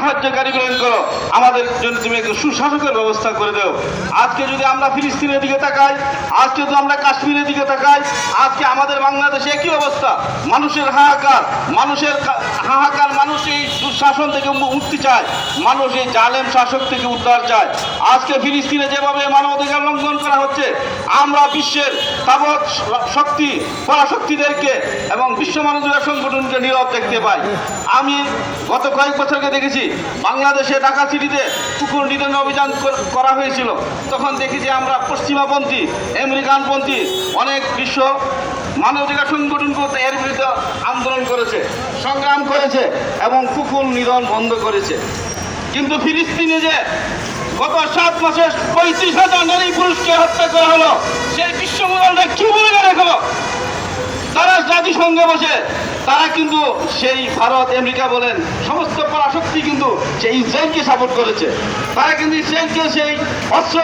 সাহায্যকারী প্রেরণ করো। আমাদের জন্য তুমি একটু সুশাসকের ব্যবস্থা করে দেও। আজকে যদি আমরা ফিলিস্তিনের দিকে তাকাই, আজকে যদি আমরা কাশ্মীরের দিকে তাকাই, আজকে আমাদের বাংলাদেশে একই অবস্থা। মানুষের হাহাকার মানুষের হাহাকার মানুষ এই দুঃশাসন থেকে মুক্তি চায়। মানুষ এই জালেম শাসক থেকে উদ্ধার চায়। আজকে ফিলিস্তিনে যেভাবে মানবাধিকার লঙ্ঘন করা আমরা বিশ্বের তাবৎ শক্তি, পরাশক্তিদেরকে এবং বিশ্ব মানবাধিকার সংগঠনকে নীরব দেখতে পাই। আমি গত কয়েক বছরকে দেখেছি, বাংলাদেশে ঢাকা সিটিতে কুকুর নিধন অভিযান করা হয়েছিল। তখন দেখি যে আমরা পশ্চিমাপন্থী আমেরিকানপন্থী, অনেক বিশ্ব মানবাধিকার সংগঠনগুলো এর বিরুদ্ধে আন্দোলন করেছে, সংগ্রাম করেছে এবং কুকুর নিধন বন্ধ করেছে। কিন্তু ফিলিস্তিনে যে গত সাত মাসে পঁয়ত্রিশ হাজার নারী পুরুষকে হত্যা করা হলো। সেই বিশ্ব মোবাইলটা কি বলে রেখেলো তারা জাতিসংঘে বসে, তারা কিন্তু সেই ভারত, আমেরিকা বলেন, সমস্ত পরাশক্তি কিন্তু সেই ইসরায়েলকে সাপোর্ট করেছে। তারা কিন্তু ইসরায়েলকে সেই অস্ত্র